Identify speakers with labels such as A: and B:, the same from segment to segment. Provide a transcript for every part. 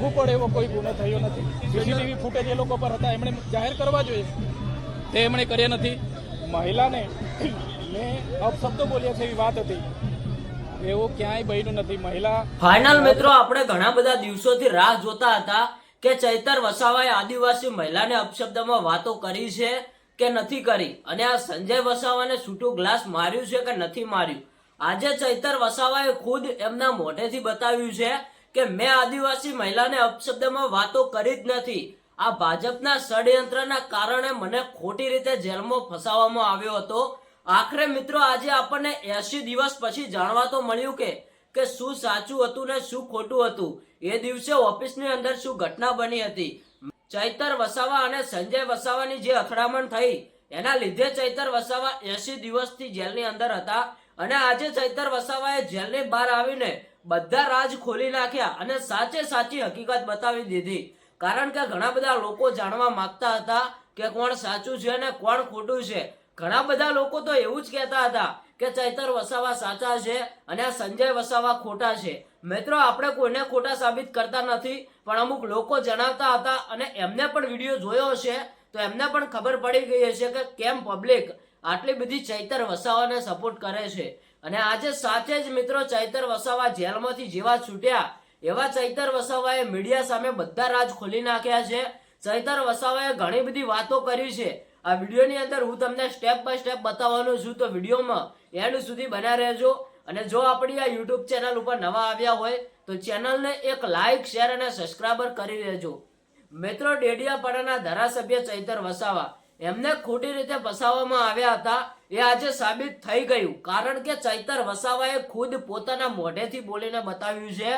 A: લાગુ પડે એવો કોઈ ગુનો થયો નથી. સીસીટીવી ફૂટેજ એ લોકો પર હતા. એમણે જાહેર કરવા જોઈએ. તે એમણે કર્યા નથી. મહિલાને મેં અપશબ્દો બોલ્યા છે એવી વાત હતી. એવો ક્યાંય બન્યું નથી. મહિલા
B: ફાઇનલ મિત્રો, આપણે ઘણા બધા દિવસોથી રાહ જોતા હતા કે ચૈતર વસાવાએ આદિવાસી મહિલાને અપશબ્દમાં વાતો કરી છે કે નથી કરી? અને આ સંજય વસાવાને છૂટું ગ્લાસ માર્યું છે કે નથી માર્યું? આજે ચૈતર વસાવાએ ખુદ એમના મોઢેથી બતાવ્યું છે કે મેં આદિવાસી મહિલાને અપશબ્દમાં વાતો કરી જ નથી. આ ભાજપના ષડયંત્રના કારણે મને ખોટી રીતે જેલમાં ફસાવવામાં આવ્યો હતો. આખરે મિત્રો, આજે આપણને એસી દિવસ પછી જાણવા તો મળ્યું કે કે શું સાચું હતું ને શું ખોટું હતું. એ દિવસે ઓફિસની અંદર શું ઘટના બની હતી. ચૈતર વસાવા અને સંજય વસાવાની જે અથડામણ થઈ, એના લીધે ચૈતર વસાવા એસી દિવસથી જેલની અંદર હતા. અને આજે ચૈતર વસાવાએ જેલની બહાર આવીને બધા રાજ ખોલી નાખ્યા અને સાચે સાચી હકીકત બતાવી દીધી. કારણ કે ઘણા બધા લોકો જાણવા માંગતા હતા કે કોણ સાચું છે અને કોણ ખોટું છે. ઘણા બધા લોકો તો એવું જ કહેતા હતા કે ચૈતર વસાવા સાચા છે અને આ સંજય વસાવા ખોટા છે. મિત્રો, આપણે કોઈને ખોટા સાબિત કરતા નથી, પણ અમુક લોકો જણાવતા હતા અને એમને પણ વીડિયો જોયો હશે તો એમને પણ ખબર પડી ગઈ હશે કે કેમ પબ્લિક આટલી બધી ચૈતર વસાવાને સપોર્ટ કરે છે. અને આજે સાથે જ મિત્રો ચૈતર વસાવા જેલમાંથી જેવા છૂટ્યા. એવા ચૈતર વસાવાએ મીડિયા સામે બધા રાજ ખોલી નાખ્યા છે. ચૈતર વસાવાએ ઘણી બધી વાતો કરી છે. આ વિડીયોની અંદર હું તમને સ્ટેપ બાય સ્ટેપ બતાવવાનો છું. તો વિડીયોમાં એન્ડ સુધી બન્યા રહેજો. અને જો આપણી આ યુટ્યુબ ચેનલ ઉપર નવા આવ્યા હોય, તો ચેનલને એક લાઇક શેર અને સબસ્ક્રાઈબર કરી દેજો. મિત્રો ડેડિયાપાડાના ધારાસભ્ય ચૈતર વસાવા એમને ખોટી રીતે ફસાવવામાં આવ્યા હતા. એ આજે સાબિત થઈ ગયું. કારણ કે ચૈતર વસાવાએ ખુદ પોતાના મોઢેથી બોલીને બતાવ્યું છે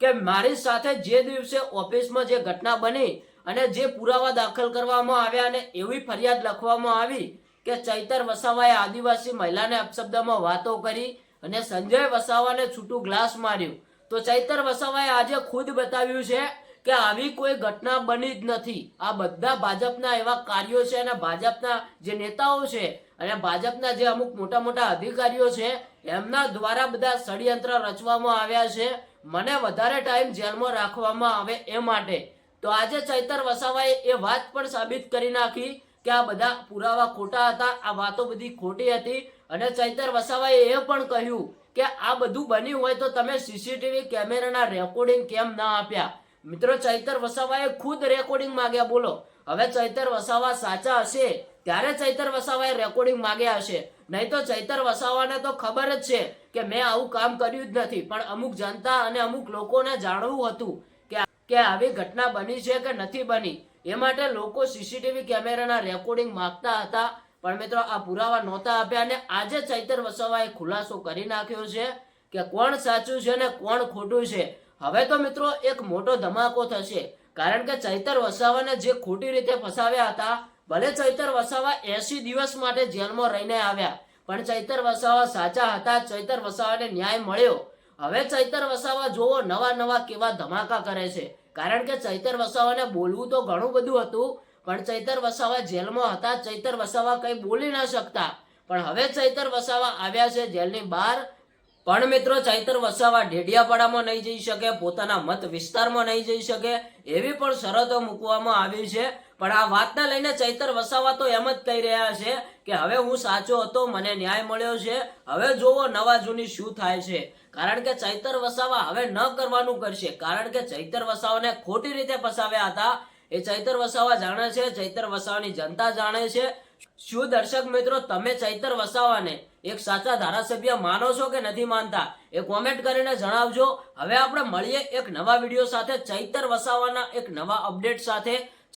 B: કે મારી સાથે જે દિવસે ઓફિસમાં જે ઘટના બની અને જે પુરાવા દાખલ કરવામાં આવ્યા અને એવી ફરિયાદ લખવામાં આવી કે ચૈતર વસાવાએ આદિવાસી મહિલાને અપશબ્દમાં વાતો કરી અને સંજય વસાવાને છૂટું ગ્લાસ માર્યું. તો ચૈતર વસાવાએ આજે ખુદ બતાવ્યું છે કે આવી કોઈ ઘટના બની જ નથી. આ બધા ભાજપના એવા કાર્યો છે અને ભાજપના જે નેતાઓ છે અને ભાજપના જે અમુક મોટા મોટા અધિકારીઓ છે, એમના દ્વારા બધા ષડયંત્ર રચવામાં આવ્યા છે. મને વધારે ટાઈમ જેલમાં રાખવામાં આવે એ માટે. તો આજે ચૈતર વસાવાએ એ વાત પણ સાબિત કરી નાખી કે આ બધા પુરાવા ખોટા હતા, આ વાતો બધી ખોટી હતી. અને ચૈતર વસાવાએ એ પણ કહ્યું કે આ બધું બન્યું હોય તો તમે સીસીટીવી કેમેરાના રેકોર્ડિંગ કેમ ના આપ્યા? મિત્રો, ચૈતર વસાવાએ ખુદ રેકોર્ડિંગ માંગ્યા, બોલો. હવે ચૈતર વસાવા સાચા હશે? ત્યારે ચૈતર વસાવાએ રેકોર્ડિંગ માંગ્યા હશે. નહીં તો ચૈતર વસાવાને તો ખબર જ છે કે મેં આવું કામ કર્યું જ નથી. પણ અમુક જનતા અને અમુક લોકોને જાણવું હતું કે કે આવી ઘટના બની છે કે નથી બની. એ માટે લોકો સીસીટીવી કેમેરાના રેકોર્ડિંગ માંગતા હતા. પણ મિત્રો, આ પુરાવા નહોતા આપ્યા અને આજે ચૈતર વસાવાએ ખુલાસો કરી નાખ્યો છે કે કોણ સાચું છે ને કોણ ખોટું છે. હવે તો મિત્રો એક મોટો ધમાકો થશે. કારણ કે ચૈતર વસાવાને જે ખોટી રીતે ફસાવ્યા હતા, ભલે ચૈતર વસાવા એસી દિવસ માટે જેલમાં રહીને આવ્યા, પણ ચૈતર વસાવા સાચા હતા, ચૈતર વસાવાને ન્યાય મળ્યો. હવે ચૈતર વસાવા જોવો નવા નવા કેવા ધમાકા કરે છે. કારણ કે ચૈતર વસાવાને બોલવું તો ઘણું બધું હતું, પણ ચૈતર વસાવા જેલમાં હતા, ચૈતર વસાવા કંઈ બોલી ના શકતા. પણ હવે ચૈતર વસાવા આવ્યા છે જેલની બહાર પણ મિત્રો ચૈતર વસાવા ડેડિયાપાડામાં નહીં જઈ શકે, પોતાના મત વિસ્તારમાં નહીં જઈ શકે, એવી પણ શરતો મૂકવામાં આવી છે. પણ આ વાતને લઈને ચૈતર વસાવા તો એમ જ કહી રહ્યા છે કે હવે હું સાચો હતો, મને ન્યાય મળ્યો છે. હવે જોવો નવા જૂની શું થાય છે. કારણ કે ચૈતર વસાવા હવે ન કરવાનું કરશે. કારણ કે ચૈતર વસાવાને ખોટી રીતે ફસાવ્યા હતા. એ ચૈતર વસાવા જાણે છે, ચૈતર વસાવાની જનતા જાણે છે. શું દર્શક મિત્રો, તમે ચૈતર વસાવાને એક સાચા ધારાસભ્ય માનો છો કે નથી માનતા? એ કોમેન્ટ કરીને જણાવજો. હવે આપણે મળીએ એક નવા વીડિયો સાથે. ચૈતર વસાવાના એક નવા અપડેટ સાથે.